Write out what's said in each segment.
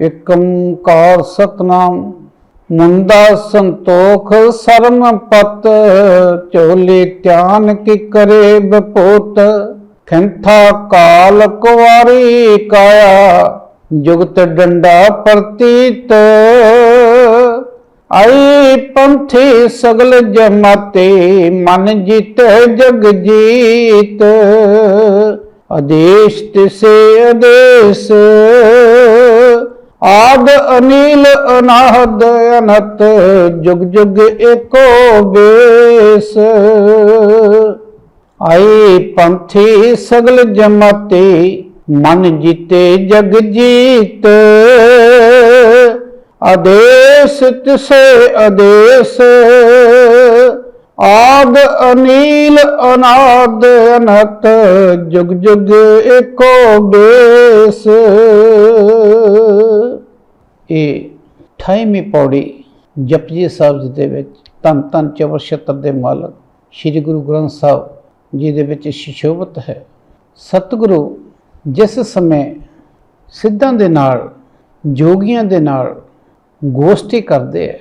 ਇਕ ਓੰਕਾਰ ਸਤਨਾਮ ਮੁੰਦਾ ਸੰਤੋਖ ਸਰਮ ਪਤ, ਚੋਲੇ ਧਿਆਨ ਕੀ ਕਰੇ ਬਪੋਤ ਖੰਥਾ ਕਾਲ ਕੁਵਾਰੀ ਕਾਇਆ, ਜੁਗਤ ਡੰਡਾ ਪ੍ਰਤੀਤ। ਆਈ ਪੰਥੀ ਸਗਲ ਜਮਾਤੇ, ਮਨ ਜੀਤੇ ਜਗ ਜੀਤ। ਆਦੇਸ਼ ਤਿਸੇ ਆਦੇਸ਼। ਆਦ ਅਨੀਲ ਅਨਾਹਦ ਅਨਤ ਜੁਗ ਜੁਗ ਏਕੋ ਬੇਸ ਆਈ ਪੰਥੀ ਸਗਲ ਜਮਾਤੇ, ਮਨ ਜੀਤੇ ਜਗ ਜੀਤ। ਆਦੇਸ਼ ਤਿਸੇ ਆਦੇਸ਼। ਆਦ ਅਨੀਲ ਅਨਾਦ ਅਨਤ ਜੁਗ ਜੁਗ ਏਕੋ ਬੇਸ ਇਹ 28ਵੀਂ ਪੌੜੀ ਜਪਜੀ ਸਾਹਿਬ ਜੀ ਦੇ ਵਿੱਚ ਤਨ ਤਨ ਚਵਰ ਛਤਰ ਦੇ ਮਾਲਕ ਸ੍ਰੀ ਗੁਰੂ ਗ੍ਰੰਥ ਸਾਹਿਬ ਜੀ ਦੇ ਵਿੱਚ ਸ਼ਿਸ਼ੋਭਤ ਹੈ। ਸਤਿਗੁਰੂ ਜਿਸ ਸਮੇਂ ਸਿੱਧਾਂ ਦੇ ਨਾਲ, ਜੋਗੀਆਂ ਦੇ ਨਾਲ ਗੋਸ਼ਟੀ ਕਰਦੇ ਹੈ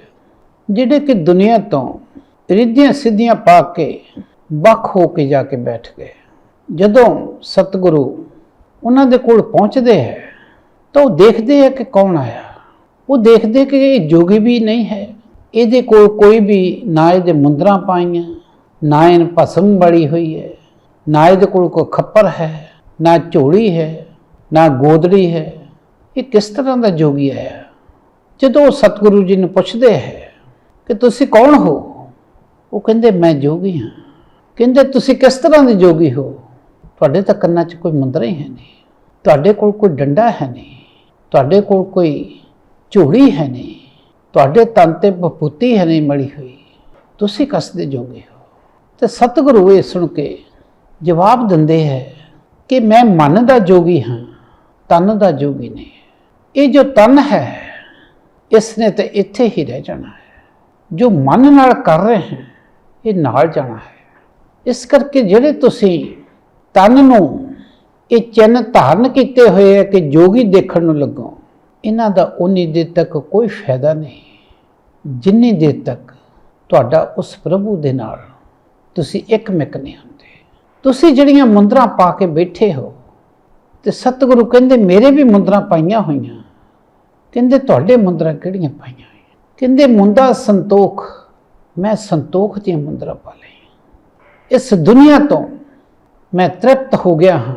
ਜਿਹੜੇ ਕਿ ਦੁਨੀਆ ਤੋਂ ਰਿੱਧੀਆਂ ਸਿੱਧੀਆਂ ਪਾ ਕੇ ਵੱਖ ਹੋ ਕੇ ਜਾ ਕੇ ਬੈਠ ਗਏ। ਜਦੋਂ ਸਤਿਗੁਰੂ ਉਹਨਾਂ ਦੇ ਕੋਲ ਪਹੁੰਚਦੇ ਹੈ ਤਾਂ ਉਹ ਦੇਖਦੇ ਹੈ ਕਿ ਕੌਣ ਆਇਆ। ਉਹ ਦੇਖਦੇ ਕਿ ਇਹ ਜੋਗੀ ਵੀ ਨਹੀਂ ਹੈ। ਇਹਦੇ ਕੋਲ ਕੋਈ ਵੀ ਨਾ ਇਹਦੇ ਮੁੰਦਰਾਂ ਪਾਈਆਂ, ਨਾ ਇਹਨ ਭਸਮ ਬੜੀ ਹੋਈ ਹੈ। ਨਾ ਇਹਦੇ ਕੋਲ ਕੋਈ ਖੱਪਰ ਹੈ, ਨਾ ਝੋਲੀ ਹੈ, ਨਾ ਗੋਦੜੀ ਹੈ। ਇਹ ਕਿਸ ਤਰ੍ਹਾਂ ਦਾ ਜੋਗੀ ਆਇਆ ਜਦੋਂ ਉਹ ਸਤਿਗੁਰੂ ਜੀ ਨੂੰ ਪੁੱਛਦੇ ਹੈ ਕਿ ਤੁਸੀਂ ਕੌਣ ਹੋ, ਉਹ ਕਹਿੰਦੇ, ਮੈਂ ਜੋਗੀ ਹਾਂ। ਕਹਿੰਦੇ, ਤੁਸੀਂ ਕਿਸ ਤਰ੍ਹਾਂ ਦੇ ਜੋਗੀ ਹੋ? ਤੁਹਾਡੇ ਤਾਂ ਕੰਨਾਂ 'ਚ ਕੋਈ ਮੁੰਦਰਾ ਹੀ ਹੈ ਨਹੀਂ। ਤੁਹਾਡੇ ਕੋਲ ਕੋਈ ਡੰਡਾ ਹੈ ਨਹੀਂ। ਤੁਹਾਡੇ ਕੋਲ ਕੋਈ ਝੋਲੀ ਹੈ ਨਹੀਂ, ਤੁਹਾਡੇ ਤਨ ਤੇ ਬਪੂਤੀ ਹੈ ਨਹੀਂ ਮੜੀ ਹੋਈ। ਤੁਸੀਂ ਕਸ ਜੋਗੇ ਹੋ। ਤੇ ਸਤਿਗੁਰੂ ਇਹ ਸੁਣ ਕੇ ਜਵਾਬ ਦਿੰਦੇ ਹੈ ਕਿ ਮੈਂ ਮਨ ਦਾ ਜੋਗੀ ਹਾਂ, ਤਨ ਦਾ ਜੋਗੀ ਨਹੀਂ। ਇਹ ਜੋ ਤਨ ਹੈ, ਇਸ ਨੇ ਤੇ ਇੱਥੇ ਹੀ ਰਹਿ ਜਾਣਾ ਹੈ। ਜੋ ਮਨ ਨਾਲ ਕਰ ਰਹੇ ਹੈ, ਇਹ ਨਾਲ ਜਾਣਾ ਹੈ। ਇਸ ਕਰਕੇ ਜਿਹੜੇ ਤੁਸੀਂ ਤਨ ਨੂੰ ਇਹ ਚਿੰਨ ਧਾਰਨ ਕੀਤੇ ਹੋਏ ਹੈ ਕਿ ਜੋਗੀ ਦੇਖਣ ਨੂੰ ਲੱਗੋ ਇਹਨਾਂ ਦਾ ਉਨੀ ਦੇਰ ਤੱਕ ਕੋਈ ਫਾਇਦਾ ਨਹੀਂ। ਜਿੰਨੀ ਦੇਰ ਤੱਕ ਤੁਹਾਡਾ ਉਸ ਪ੍ਰਭੂ ਦੇ ਨਾਲ ਤੁਸੀਂ ਇੱਕ ਮਿਕ ਨਹੀਂ ਹੁੰਦੇ। ਤੁਸੀਂ ਜਿਹੜੀਆਂ ਮੁੰਦਰਾਂ ਪਾ ਕੇ ਬੈਠੇ ਹੋ ਤੇ ਸਤਿਗੁਰੂ ਕਹਿੰਦੇ, ਮੇਰੇ ਵੀ ਮੁੰਦਰਾਂ ਪਾਈਆਂ ਹੋਈਆਂ। ਕਹਿੰਦੇ, ਤੁਹਾਡੇ ਮੁੰਦਰਾਂ ਕਿਹੜੀਆਂ ਪਾਈਆਂ ਹੋਈਆਂ? ਕਹਿੰਦੇ ਮੁੰਦਾ ਸੰਤੋਖ, ਮੈਂ ਸੰਤੋਖ ਦੀਆਂ ਮੁੰਦਰਾਂ ਪਾ ਲਈਆਂ। ਇਸ ਦੁਨੀਆ ਤੋਂ ਮੈਂ ਤ੍ਰਿਪਤ ਹੋ ਗਿਆ ਹਾਂ।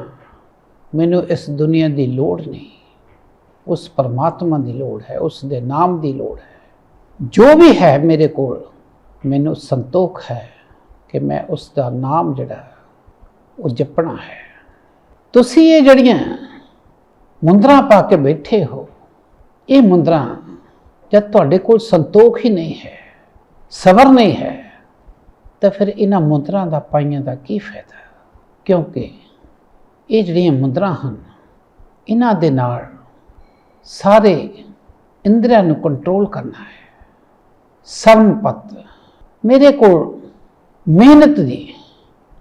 ਮੈਨੂੰ ਇਸ ਦੁਨੀਆ ਦੀ ਲੋੜ ਨਹੀਂ। ਉਸ ਪਰਮਾਤਮਾ ਦੀ ਲੋੜ ਹੈ, ਉਸ ਦੇ ਨਾਮ ਦੀ ਲੋੜ ਹੈ। ਜੋ ਵੀ ਹੈ ਮੇਰੇ ਕੋਲ, ਮੈਨੂੰ ਸੰਤੋਖ ਹੈ ਕਿ ਮੈਂ ਉਸ ਦਾ ਨਾਮ ਜਿਹੜਾ ਉਹ ਜਪਣਾ ਹੈ। ਤੁਸੀਂ ਇਹ ਜਿਹੜੀਆਂ ਮੁੰਦਰਾਂ ਪਾ ਕੇ ਬੈਠੇ ਹੋ, ਇਹ ਮੁੰਦਰਾਂ ਜਦ ਤੁਹਾਡੇ ਕੋਲ ਸੰਤੋਖ ਹੀ ਨਹੀਂ ਹੈ, ਸਬਰ ਨਹੀਂ ਹੈ, ਤਾਂ ਫਿਰ ਇਹਨਾਂ ਮੁੰਦਰਾਂ ਦਾ ਪਾਈਆਂ ਦਾ ਕੀ ਫਾਇਦਾ? ਕਿਉਂਕਿ ਇਹ ਜਿਹੜੀਆਂ ਮੁੰਦਰਾਂ ਹਨ, ਇਹਨਾਂ ਦੇ ਨਾਲ ਸਾਰੇ ਇੰਦਰੀਆਂ ਨੂੰ ਕੰਟਰੋਲ ਕਰਨਾ ਹੈ। ਸਰਮਪਤ ਮੇਰੇ ਕੋਲ ਮਿਹਨਤ ਦੀ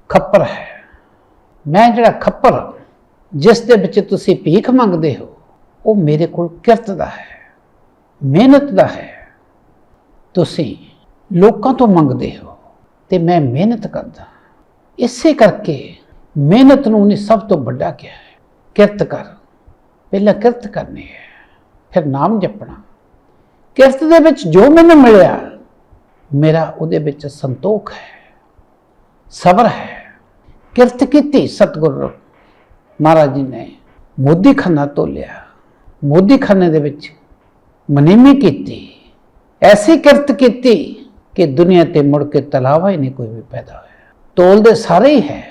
ਖੱਪਰ ਹੈ। ਮੈਂ ਜਿਹੜਾ ਖੱਪਰ ਜਿਸ ਦੇ ਵਿੱਚ ਤੁਸੀਂ ਭੀਖ ਮੰਗਦੇ ਹੋ, ਉਹ ਮੇਰੇ ਕੋਲ ਕਿਰਤ ਦਾ ਹੈ, ਮਿਹਨਤ ਦਾ ਹੈ। ਤੁਸੀਂ ਲੋਕਾਂ ਤੋਂ ਮੰਗਦੇ ਹੋ ਤੇ ਮੈਂ ਮਿਹਨਤ ਕਰਦਾ। ਇਸੇ ਕਰਕੇ ਮਿਹਨਤ ਨੂੰ ਉਹਨੇ ਸਭ ਤੋਂ ਵੱਡਾ ਕਿਹਾ ਹੈ। ਕਿਰਤ ਕਰ, ਪਹਿਲਾਂ ਕਿਰਤ ਕਰਨੀ ਹੈ। ਫਿਰ ਨਾਮ ਜਪਣਾ। ਕਿਰਤ ਦੇ ਵਿੱਚ ਜੋ ਮੈਨੂੰ ਮਿਲਿਆ, ਮੇਰਾ ਉਹਦੇ ਵਿੱਚ ਸੰਤੋਖ ਹੈ, ਸਬਰ ਹੈ। ਕਿਰਤ ਕੀਤੀ ਸਤਿਗੁਰੂ। ਮਹਾਰਾਜ ਜੀ ਨੇ ਮੋਦੀ ਖਾਨਾ ਤੋਲਿਆ। ਮੋਦੀ ਖਾਨੇ ਦੇ ਵਿੱਚ ਮਨੀਮੀ ਕੀਤੀ। ਐਸੀ ਕਿਰਤ ਕੀਤੀ ਕਿ ਦੁਨੀਆ ਤੇ ਮੁੜ ਕੇ ਤਲਾਵਾ ਹੀ ਨਹੀਂ ਕੋਈ ਵੀ ਪੈਦਾ ਹੋਇਆ। ਤੋਲਦੇ ਸਾਰੇ ਹੀ ਹੈ,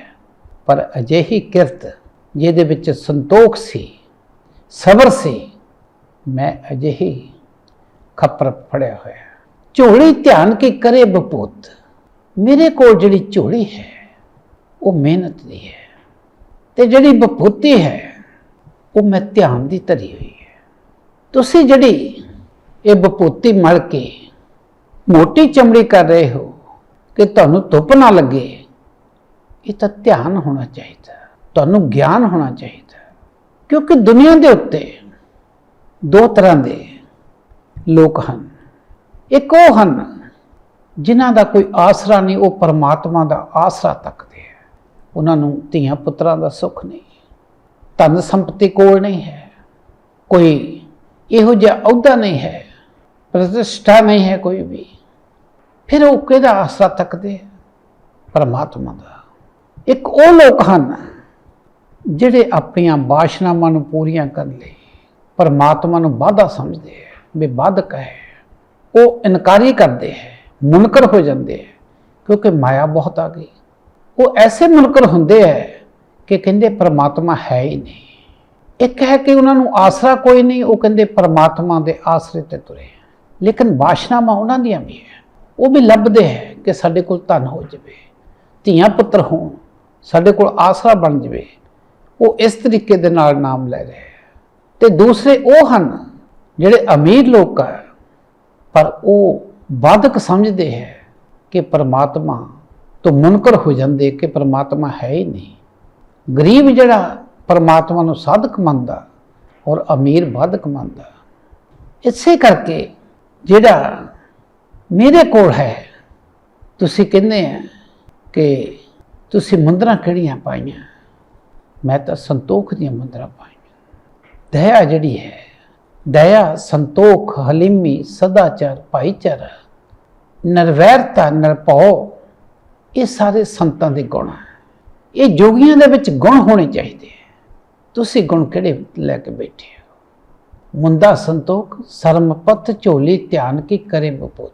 ਪਰ ਅਜਿਹੀ ਕਿਰਤ ਜਿਹਦੇ ਵਿੱਚ ਸੰਤੋਖ ਸੀ, ਸਬਰ ਸੀ ਮੈਂ ਅਜਿਹੀ ਖੱਪਰ ਫੜਿਆ ਹੋਇਆ। ਝੋਲੀ ਧਿਆਨ ਕੀ ਕਰੇ ਬਪੂਤ? ਮੇਰੇ ਕੋਲ ਜਿਹੜੀ ਝੋਲੀ ਹੈ, ਉਹ ਮਿਹਨਤ ਦੀ ਹੈ ਤੇ ਜਿਹੜੀ ਬਪੂਤੀ ਹੈ, ਉਹ ਮੈਂ ਧਿਆਨ ਦੀ ਧਰੀ ਹੋਈ ਹੈ। ਤੁਸੀਂ ਜਿਹੜੀ ਇਹ ਬਪੂਤੀ ਮਲ ਕੇ ਮੋਟੀ ਚਮੜੀ ਕਰ ਰਹੇ ਹੋ, ਕਿ ਤੁਹਾਨੂੰ ਧੁੱਪ ਨਾ ਲੱਗੇ, ਇਹ ਤਾਂ ਧਿਆਨ ਹੋਣਾ ਚਾਹੀਦਾ, ਤੁਹਾਨੂੰ ਗਿਆਨ ਹੋਣਾ ਚਾਹੀਦਾ। ਕਿਉਂਕਿ ਦੁਨੀਆ ਦੇ ਉੱਤੇ ਦੋ ਤਰ੍ਹਾਂ ਦੇ ਲੋਕ ਹਨ। ਇੱਕ ਉਹ ਹਨ ਜਿਨ੍ਹਾਂ ਦਾ ਕੋਈ ਆਸਰਾ ਨਹੀਂ, ਉਹ ਪਰਮਾਤਮਾ ਦਾ ਆਸਰਾ ਤੱਕਦੇ ਹੈ। ਉਹਨਾਂ ਨੂੰ ਧੀਆਂ ਪੁੱਤਰਾਂ ਦਾ ਸੁੱਖ ਨਹੀਂ, ਧਨ ਸੰਪਤੀ ਕੋਲ ਨਹੀਂ ਹੈ, ਕੋਈ ਇਹੋ ਜਿਹਾ ਅਹੁਦਾ ਨਹੀਂ ਹੈ, ਪ੍ਰਤਿਸ਼ਠਾ ਨਹੀਂ ਹੈ ਕੋਈ ਵੀ। ਫਿਰ ਉਹ ਕਿਹਦਾ ਆਸਰਾ ਤੱਕਦੇ ਪਰਮਾਤਮਾ ਦਾ। ਇੱਕ ਉਹ ਲੋਕ ਹਨ ਜਿਹੜੇ ਆਪਣੀਆਂ ਬਾਸ਼ਨਾਵਾਂ ਨੂੰ ਪੂਰੀਆਂ ਕਰਨ ਲਈ ਪਰਮਾਤਮਾ ਨੂੰ ਵਾਧਾ ਸਮਝਦੇ ਹੈ, ਵੀ ਬਾਧਕ ਹੈ। ਉਹ ਇਨਕਾਰੀ ਕਰਦੇ ਹੈ, ਮੁਨਕਰ ਹੋ ਜਾਂਦੇ ਹੈ, ਕਿਉਂਕਿ ਮਾਇਆ ਬਹੁਤ ਆ ਗਈ। ਉਹ ਐਸੇ ਮੁਨਕਰ ਹੁੰਦੇ ਹੈ ਕਿ ਕਹਿੰਦੇ ਪਰਮਾਤਮਾ ਹੈ ਹੀ ਨਹੀਂ। ਇੱਕ ਹੈ ਕਿ ਉਹਨਾਂ ਨੂੰ ਆਸਰਾ ਕੋਈ ਨਹੀਂ, ਉਹ ਕਹਿੰਦੇ ਪਰਮਾਤਮਾ ਦੇ ਆਸਰੇ ਤੇ ਤੁਰੇ ਲੇਕਿਨ ਵਾਸ਼ਨਾਵਾਂ ਉਹਨਾਂ ਦੀਆਂ ਵੀ ਹੈ। ਉਹ ਵੀ ਲੱਭਦੇ ਹੈ ਕਿ ਸਾਡੇ ਕੋਲ ਧਨ ਹੋ ਜਾਵੇ, ਧੀਆਂ ਪੁੱਤਰ ਹੋਣ, ਸਾਡੇ ਕੋਲ ਆਸਰਾ ਬਣ ਜਾਵੇ। ਉਹ ਇਸ ਤਰੀਕੇ ਦੇ ਨਾਲ ਨਾਮ ਲੈ ਰਹੇ ਤੇ ਦੂਸਰੇ ਉਹ ਹਨ ਜਿਹੜੇ ਅਮੀਰ ਲੋਕ ਹੈ, ਪਰ ਉਹ ਬਾਧਕ ਸਮਝਦੇ ਹੈ ਕਿ ਪਰਮਾਤਮਾ ਤੋਂ ਮੁਨਕਰ ਹੋ ਜਾਂਦੇ ਕਿ ਪਰਮਾਤਮਾ ਹੈ ਹੀ ਨਹੀਂ। ਗਰੀਬ ਜਿਹੜਾ ਪਰਮਾਤਮਾ ਨੂੰ ਸਾਧਕ ਮੰਨਦਾ ਔਰ ਅਮੀਰ ਬਾਧਕ ਮੰਨਦਾ। ਇਸੇ ਕਰਕੇ ਜਿਹੜਾ ਮੇਰੇ ਕੋਲ ਹੈ, ਤੁਸੀਂ ਕਹਿੰਦੇ ਆ ਕਿ ਤੁਸੀਂ ਮੁੰਦਰਾਂ ਕਿਹੜੀਆਂ ਪਾਈਆਂ? ਮੈਂ ਤਾਂ ਸੰਤੋਖ ਦੀਆਂ ਮੁੰਦਰਾਂ ਪਾਈਆਂ। ਦਇਆ ਜਿਹੜੀ ਹੈ, ਦਇਆ, ਸੰਤੋਖ, ਹਲੀਮੀ, ਸਦਾਚਾਰ, ਭਾਈਚਾਰਾ, ਨਿਰਵੈਰਤਾ ਨਿਰਭਉ ਇਹ ਸਾਰੇ ਸੰਤਾਂ ਦੇ ਗੁਣ ਹੈ। ਇਹ ਜੋਗੀਆਂ ਦੇ ਵਿੱਚ ਗੁਣ ਹੋਣੇ ਚਾਹੀਦੇ ਹੈ। ਤੁਸੀਂ ਗੁਣ ਕਿਹੜੇ ਲੈ ਕੇ ਬੈਠੇ ਹੋ? ਮੁੰਦਾ ਸੰਤੋਖ, ਸਰਮ ਪਥ, ਝੋਲੀ ਧਿਆਨ ਕੀ ਕਰੇ ਬਪੁੱਤ?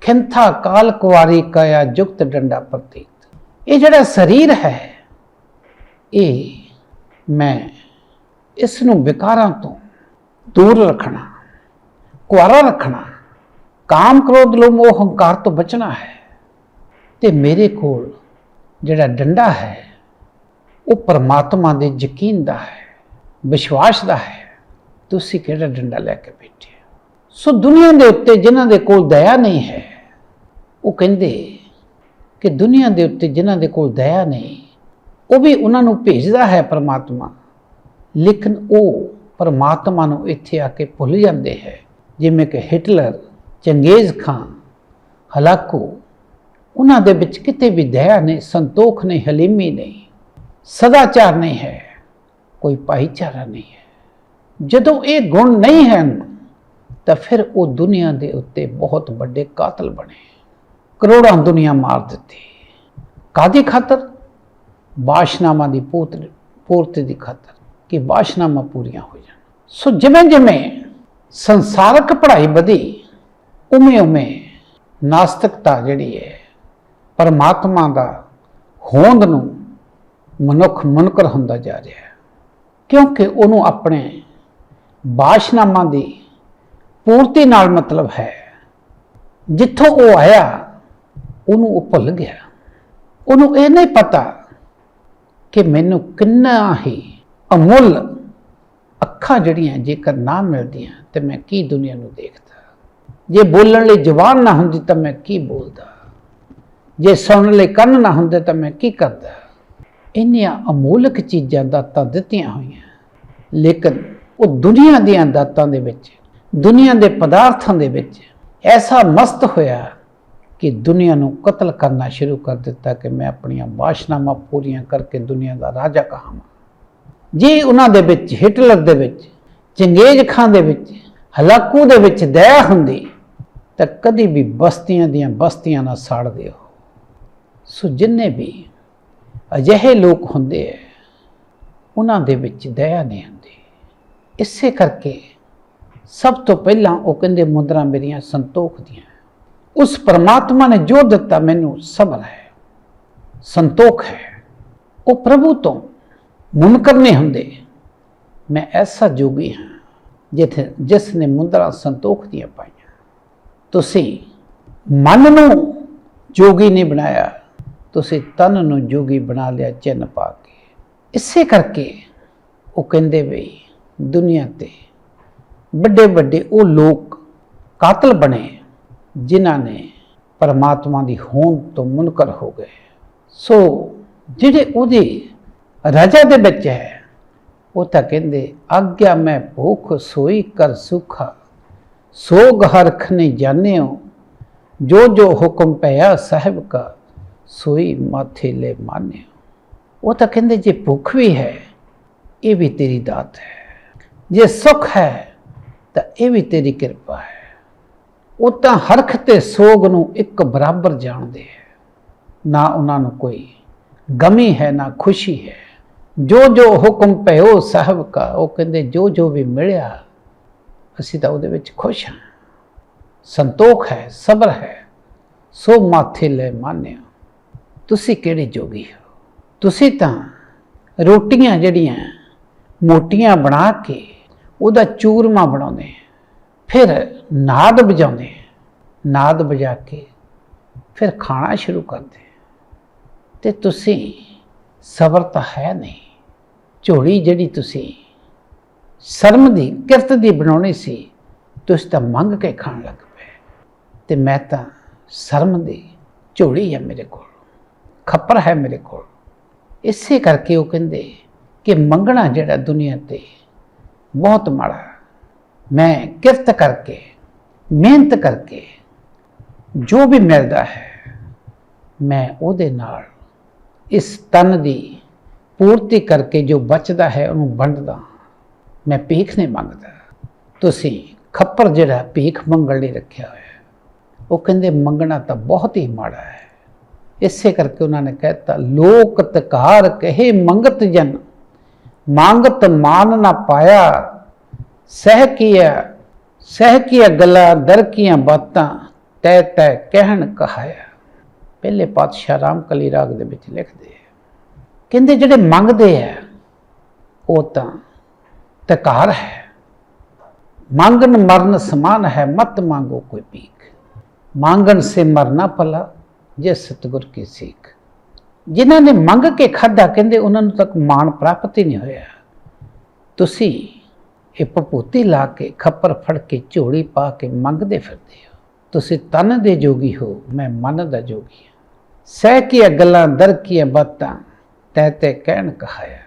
ਖਿੰਥਾ ਕਾਲ ਕੁਵਾਰੀ ਕਾਇਆ ਜੁਗਤ ਡੰਡਾ ਪ੍ਰਤੀਤ। ਇਹ ਜਿਹੜਾ ਸਰੀਰ ਹੈ, ਇਹ ਮੈਂ ਇਸ ਨੂੰ ਵਿਕਾਰਾਂ ਤੋਂ ਦੂਰ ਰੱਖਣਾ, ਕੁਆਰਾ ਰੱਖਣਾ, ਕਾਮ ਕ੍ਰੋਧ, ਲੋਭ, ਮੋਹ, ਹੰਕਾਰ ਤੋਂ ਬਚਣਾ ਹੈ। ਤੇ ਮੇਰੇ ਕੋਲ ਜਿਹੜਾ ਡੰਡਾ ਹੈ, ਉਹ ਪਰਮਾਤਮਾ ਦੇ ਯਕੀਨ ਦਾ ਹੈ, ਵਿਸ਼ਵਾਸ ਦਾ ਹੈ। ਤੁਸੀਂ ਕਿਹੜਾ ਡੰਡਾ ਲੈ ਕੇ ਬੈਠੇ ਹੋ? ਸੋ ਦੁਨੀਆ ਦੇ ਉੱਤੇ ਜਿਨ੍ਹਾਂ ਦੇ ਕੋਲ ਦਇਆ ਨਹੀਂ ਹੈ, ਉਹ ਕਹਿੰਦੇ ਕਿ ਦੁਨੀਆ ਦੇ ਉੱਤੇ ਜਿਨ੍ਹਾਂ ਦੇ ਕੋਲ ਦਇਆ ਨਹੀਂ, ਉਹ ਵੀ ਉਹਨਾਂ ਨੂੰ ਭੇਜਦਾ ਹੈ ਪਰਮਾਤਮਾ। ਲੇਕਿਨ ਉਹ ਪਰਮਾਤਮਾ ਨੂੰ ਇੱਥੇ ਆ ਕੇ ਭੁੱਲ ਜਾਂਦੇ ਹੈ। ਜਿਵੇਂ ਕਿ ਹਿਟਲਰ, ਚੰਗੇਜ਼ ਖਾਨ, ਹਲਾਕੂ, ਉਹਨਾਂ ਦੇ ਵਿੱਚ ਕਿਤੇ ਵੀ ਦਇਆ ਨਹੀਂ ਸੰਤੋਖ ਨਹੀਂ ਹਲੀਮੀ ਨਹੀਂ ਸਦਾਚਾਰ ਨਹੀਂ ਹੈ, ਕੋਈ ਭਾਈਚਾਰਾ ਨਹੀਂ ਹੈ। ਜਦੋਂ ਇਹ ਗੁਣ ਨਹੀਂ ਹਨ, ਤਾਂ ਫਿਰ ਉਹ ਦੁਨੀਆ ਦੇ ਉੱਤੇ ਬਹੁਤ ਵੱਡੇ ਕਾਤਲ ਬਣੇ। ਕਰੋੜਾਂ ਦੁਨੀਆ ਮਾਰ ਦਿੱਤੀ। ਕਾਦੀ ਖਾਤਰ? ਬਾਸ਼ਨਾਮਾ ਦੀ ਪੂਤ ਪੂਰਤੀ ਦੀ ਖਾਤਰ। ਕਿ ਬਾਸ਼ਨਾਮਾ ਪੂਰੀਆਂ ਹੋ ਜਾਣ। ਸੋ ਜਿਵੇਂ ਜਿਵੇਂ ਸੰਸਾਰਕ ਪੜ੍ਹਾਈ ਵਧੀ, ਉਵੇਂ ਉਵੇਂ ਨਾਸਤਿਕਤਾ ਜਿਹੜੀ ਹੈ, ਪਰਮਾਤਮਾ ਦਾ ਹੋਂਦ ਨੂੰ ਮਨੁੱਖ ਮੁਨਕਰ ਹੁੰਦਾ ਜਾ ਰਿਹਾ ਹੈ। ਕਿਉਂਕਿ ਉਹਨੂੰ ਆਪਣੇ ਬਾਸ਼ਨਾਮਾ ਦੀ ਪੂਰਤੀ ਨਾਲ ਮਤਲਬ ਹੈ, ਜਿੱਥੋਂ ਉਹ ਆਇਆ, ਉਹਨੂੰ ਉਹ ਭੁੱਲ ਗਿਆ। ਉਹਨੂੰ ਇਹ ਨਹੀਂ ਪਤਾ ਕਿ ਮੈਨੂੰ ਕਿੰਨਾ ਹੀ ਅਮੁੱਲ ਅੱਖਾਂ ਜਿਹੜੀਆਂ ਜੇਕਰ ਨਾ ਮਿਲਦੀਆਂ ਤੇ ਮੈਂ ਕੀ ਦੁਨੀਆ ਨੂੰ ਦੇਖਦਾ? ਜੇ ਬੋਲਣ ਲਈ ਜ਼ੁਬਾਨ ਨਾ ਹੁੰਦੀ ਤਾਂ ਮੈਂ ਕੀ ਬੋਲਦਾ? ਜੇ ਸੁਣਨ ਲਈ ਕੰਨ ਨਾ ਹੁੰਦੇ ਤਾਂ ਮੈਂ ਕੀ ਕਰਦਾ? ਇੰਨੀਆਂ ਅਮੋਲਕ ਚੀਜ਼ਾਂ ਦਾਤਾਂ ਦਿੱਤੀਆਂ ਹੋਈਆਂ। ਲੇਕਿਨ ਉਹ ਦੁਨੀਆ ਦੀਆਂ ਦਾਤਾਂ ਦੇ ਵਿੱਚ, ਦੁਨੀਆ ਦੇ ਪਦਾਰਥਾਂ ਦੇ ਵਿੱਚ ਐਸਾ ਮਸਤ ਹੋਇਆ ਕਿ ਦੁਨੀਆ ਨੂੰ ਕਤਲ ਕਰਨਾ ਸ਼ੁਰੂ ਕਰ ਦਿੱਤਾ ਕਿ ਮੈਂ ਆਪਣੀਆਂ ਵਾਸ਼ਨਾਵਾਂ ਪੂਰੀਆਂ ਕਰਕੇ ਦੁਨੀਆ ਦਾ ਰਾਜਾ ਕਹਾਵਾਂ। ਜੇ ਉਹਨਾਂ ਦੇ ਵਿੱਚ ਹਿਟਲਰ ਦੇ ਵਿੱਚ ਚੰਗੇਜ਼ ਖਾਨ ਦੇ ਵਿੱਚ ਹਲਾਕੂ ਦੇ ਵਿੱਚ ਦਇਆ ਹੁੰਦੀ, ਤਾਂ ਕਦੀ ਵੀ ਬਸਤੀਆਂ ਦੀਆਂ ਬਸਤੀਆਂ ਨਾ ਸਾੜਦੇ ਹੋ ਸੋ ਜਿੰਨੇ ਵੀ ਅਜਿਹੇ ਲੋਕ ਹੁੰਦੇ ਹੈ ਉਹਨਾਂ ਦੇ ਵਿੱਚ ਦਇਆ ਨਹੀਂ ਹੁੰਦੀ। ਇਸੇ ਕਰਕੇ ਸਭ ਤੋਂ ਪਹਿਲਾਂ ਉਹ ਕਹਿੰਦੇ, ਮੁੰਦਰਾ ਮੇਰੀਆਂ ਸੰਤੋਖ ਦੀਆਂ। ਉਸ ਪਰਮਾਤਮਾ ਨੇ ਜੋ ਦਿੱਤਾ, ਮੈਨੂੰ ਸਬਰ ਹੈ ਸੰਤੋਖ ਹੈ। ਉਹ ਪ੍ਰਭੂ ਤੋਂ ਮੁਨਕਰ ਨਹੀਂ ਹੁੰਦੇ। ਮੈਂ ਐਸਾ ਜੋਗੀ ਹਾਂ, ਜਿੱਥੇ ਜਿਸ ਨੇ ਮੁੰਦਰਾ ਸੰਤੋਖ ਦੀਆਂ ਪਾਈਆਂ। ਤੁਸੀਂ ਮਨ ਨੂੰ ਜੋਗੀ ਨਹੀਂ ਬਣਾਇਆ, ਤੁਸੀਂ ਤਨ ਨੂੰ ਜੋਗੀ ਬਣਾ ਲਿਆ ਚਿੰਨ ਪਾ ਕੇ। ਇਸੇ ਕਰਕੇ ਉਹ ਕਹਿੰਦੇ ਵੀ ਦੁਨੀਆ ਤੇ ਵੱਡੇ ਵੱਡੇ ਉਹ ਲੋਕ ਕਾਤਲ ਬਣੇ, ਜਿਨ੍ਹਾਂ ਨੇ ਪਰਮਾਤਮਾ ਦੀ ਹੋਂਦ ਤੋਂ ਮੁਨਕਰ ਹੋ ਗਏ। ਸੋ ਜਿਹੜੇ ਉਹਦੇ ਰਾਜਾ ਦੇ ਵਿੱਚ ਹੈ। ਉਹ ਤਾਂ ਕਹਿੰਦੇ, ਆਗਿਆ ਮੈਂ ਭੁੱਖ ਸੋਈ ਕਰ ਸੁਖਾ। ਸੋਗ ਹਰਖ ਨਹੀਂ ਜਾਣਿਓ। ਜੋ ਜੋ ਹੁਕਮ ਪਿਆ ਸਾਹਿਬ ਕਾ, ਸੋਈ ਮਾਥੇ ਲੈ ਮਾਨਿਓ ਉਹ ਤਾਂ ਕਹਿੰਦੇ, ਜੇ ਭੁੱਖ ਵੀ ਹੈ, ਇਹ ਵੀ ਤੇਰੀ ਦਾਤ ਹੈ। ਜੇ ਸੁਖ ਹੈ, ਤਾਂ ਇਹ ਵੀ ਤੇਰੀ ਕਿਰਪਾ ਹੈ। ਉਹ ਤਾਂ ਹਰਖ ਤੇ ਸੋਗ ਨੂੰ ਇੱਕ ਬਰਾਬਰ ਜਾਣਦੇ ਹੈ। ਨਾ ਉਹਨਾਂ ਨੂੰ ਕੋਈ ਗਮੀ ਹੈ, ਨਾ ਖੁਸ਼ੀ ਹੈ। ਜੋ ਜੋ ਹੁਕਮ ਭਇਓ ਸਾਹਿਬ ਕਾ, ਉਹ ਕਹਿੰਦੇ ਜੋ ਜੋ ਵੀ ਮਿਲਿਆ, ਅਸੀਂ ਤਾਂ ਉਹਦੇ ਵਿੱਚ ਖੁਸ਼ ਹਾਂ। ਸੰਤੋਖ ਹੈ, ਸਬਰ ਹੈ, ਸੋ ਮਾਥੇ ਲੈ ਮਾਨਿਆ। ਤੁਸੀਂ ਕਿਹੜੇ ਜੋਗੀ ਹੋ? ਤੁਸੀਂ ਤਾਂ ਰੋਟੀਆਂ ਜਿਹੜੀਆਂ ਮੋਟੀਆਂ ਬਣਾ ਕੇ ਉਹਦਾ ਚੂਰਮਾ ਬਣਾਉਂਦੇ ਫਿਰ ਨਾਦ ਵਜਾਉਂਦੇ ਨਾਦ ਵਜਾ ਕੇ ਫਿਰ ਖਾਣਾ ਸ਼ੁਰੂ ਕਰਦੇ ਤੇ ਤੁਸੀਂ ਸਬਰ ਤਾਂ ਹੈ ਨਹੀਂ। ਝੋਲੀ ਜਿਹੜੀ ਤੁਸੀਂ ਸ਼ਰਮ ਦੀ, ਕਿਰਤ ਦੀ ਬਣਾਉਣੀ ਸੀ ਤੁਸੀਂ ਤਾਂ ਮੰਗ ਕੇ ਖਾਣ ਲੱਗ ਪਏ। ਤੇ ਮੈਂ ਤਾਂ ਸ਼ਰਮ ਦੀ ਝੋਲੀ ਹੈ ਮੇਰੇ ਕੋਲ, ਖੱਪਰ ਹੈ ਮੇਰੇ ਕੋਲ। ਇਸੇ ਕਰਕੇ ਉਹ ਕਹਿੰਦੇ ਕਿ ਮੰਗਣਾ ਜਿਹੜਾ ਦੁਨੀਆ ਤੇ ਬਹੁਤ ਮਾੜਾ। ਮੈਂ ਕਿਰਤ ਕਰਕੇ, ਮਿਹਨਤ ਕਰਕੇ ਜੋ ਵੀ ਮਿਲਦਾ ਹੈ, ਮੈਂ ਉਹਦੇ ਨਾਲ ਇਸ ਤਨ ਦੀ ਪੂਰਤੀ ਕਰਕੇ ਜੋ ਬਚਦਾ ਹੈ, ਉਹਨੂੰ ਵੰਡਦਾ। ਮੈਂ ਭੀਖ ਨਹੀਂ ਮੰਗਦਾ। ਤੁਸੀਂ ਖੱਪਰ ਜਿਹੜਾ ਭੀਖ ਮੰਗਣ ਲਈ ਰੱਖਿਆ ਹੋਇਆ ਉਹ ਕਹਿੰਦੇ, ਮੰਗਣਾ ਤਾਂ ਬਹੁਤ ਹੀ ਮਾੜਾ ਹੈ। ਇਸੇ ਕਰਕੇ ਉਹਨਾਂ ਨੇ ਕਹਿਤਾ, ਲੋਕ ਤਕਾਰ ਕਹੇ, ਮੰਗਤ ਜਨ, ਮੰਗਤ ਮਾਨ ਨਾ ਪਾਇਆ। ਸਹਿ ਕੀਆ ਸਹਿ ਕੀਆ ਗਲਾ ਦਰ ਕੀਆਂ ਬਾਤਾਂ, ਤੈ ਤੈ ਕਹਿਣ ਕਹਾਇਆ। ਪਹਿਲੇ ਪਾਤਸ਼ਾਹ ਰਾਮ ਕਲੀ ਰਾਗ ਦੇ ਵਿੱਚ ਲਿਖਦੇ ਕਹਿੰਦੇ ਜਿਹੜੇ ਮੰਗਦੇ ਆ ਉਹ ਤਾਂ ਤਕਾਰ ਹੈ। ਮੰਗਨ ਮਰਨ ਸਮਾਨ ਹੈ, ਮਤ ਮੰਗੋ ਕੋਈ ਭੀਖ। ਮੰਗਣ ਸੇ ਮਰਨਾ ਭਲਾ, ਜੇ ਸਤਿਗੁਰ ਕੀ ਸਿੱਖ। ਜਿਨ੍ਹਾਂ ਨੇ ਮੰਗ ਕੇ ਖਾਧਾ, ਕਹਿੰਦੇ ਉਹਨਾਂ ਨੂੰ ਤੱਕ ਮਾਣ ਪ੍ਰਾਪਤ ਹੀ ਨਹੀਂ ਹੋਇਆ। ਤੁਸੀਂ ਇਹ ਪਪੂਤੀ ਲਾ ਕੇ ਖੱਪਰ ਫੜ ਕੇ ਝੋਲੀ ਪਾ ਕੇ ਮੰਗਦੇ ਫਿਰਦੇ ਹੋ। ਤੁਸੀਂ ਤਨ ਦੇ ਜੋਗੀ ਹੋ, ਮੈਂ ਮਨ ਦਾ ਜੋਗੀ ਹਾਂ। ਸਹਿ ਕੀਆਂ ਗੱਲਾਂ, ਦਰ ਕੀਆਂ ਬਾਤਾਂ ਤੈ ਤੈ ਕਹਿਣ ਕਹਾਇਆ,